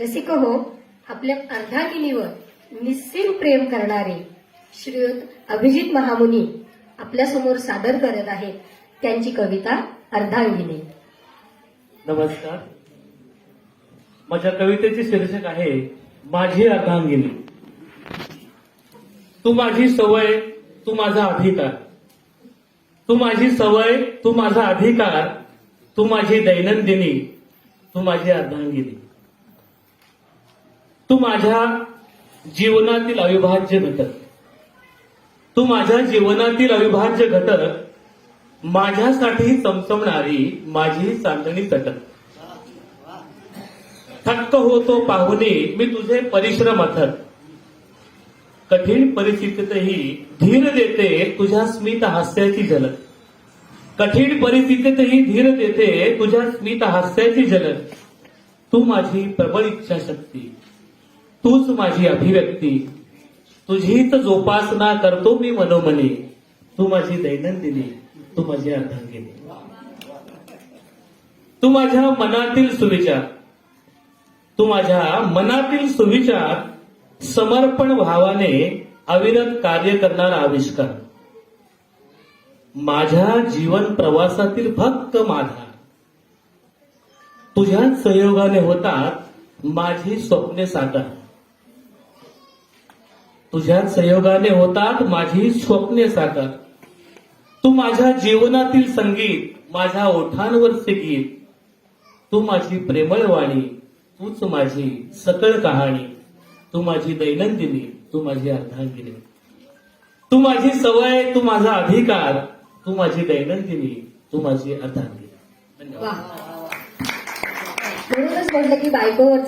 रसिक हो आपल्या अर्धागिनीवर निस्सीम प्रेम करणारे श्रीयुत अभिजित महामुनी आपल्यासमोर सादर करत आहेत. त्यांची कविता अर्धांगिनी. नमस्कार. माझ्या कवितेचे शीर्षक आहे माझी अर्धांगिनी. तू माझी सवय तू माझा अधिकार. तू माझी सवय तू माझा अधिकार. तू माझी दैनंदिनी तू माझी अर्धांगिनी. तू माझ्या जीवनातील अविभाज्य घटक. तू माझ्या जीवनातील अविभाज्य घटक माझ्यासाठी चमचमणारी माझी चांदणी तटक. थक्क होतो पाहुणे मी तुझे परिश्रम अथक. कठीण परिस्थितीतही धीर देते तुझ्या स्मित हास्याची झलक. कठीण परिस्थितीतही धीर देते तुझ्या स्मित हास्याची झलक. तू माझी प्रबळ इच्छाशक्ती. तूच माझी अभिव्यक्ती. तुझीच जोपासना करतो मी मनोमनी. तू माझी दैनंदिनी तू माझी अर्धांगिनी. तू माझ्या मनातील सुविचार तू माझ्या मनातील सुविचार समर्पण भावाने अविरत कार्य करणारा आविष्कार. माझ्या जीवन प्रवासातील भक्त माझा. तुझ्याच सहयोगाने होतात माझी स्वप्ने साकार. तुझ्या सहयोगाने होतात माझी स्वप्ने साकार. तू माझ्या जीवनातील संगीत माझ्या ओठांवरचे गीत. तू माझी प्रेमळ वाणी तूच माझी सकळ कहाणी. तू माझी दैनंदिनी तू माझी अर्धांगिनी. तू माझी सवय तू माझा अधिकार तू माझी दैनंदिनी तू माझी अर्धांगिनी. धन्यवाद. म्हणूनच म्हटलं की बायकोवरचे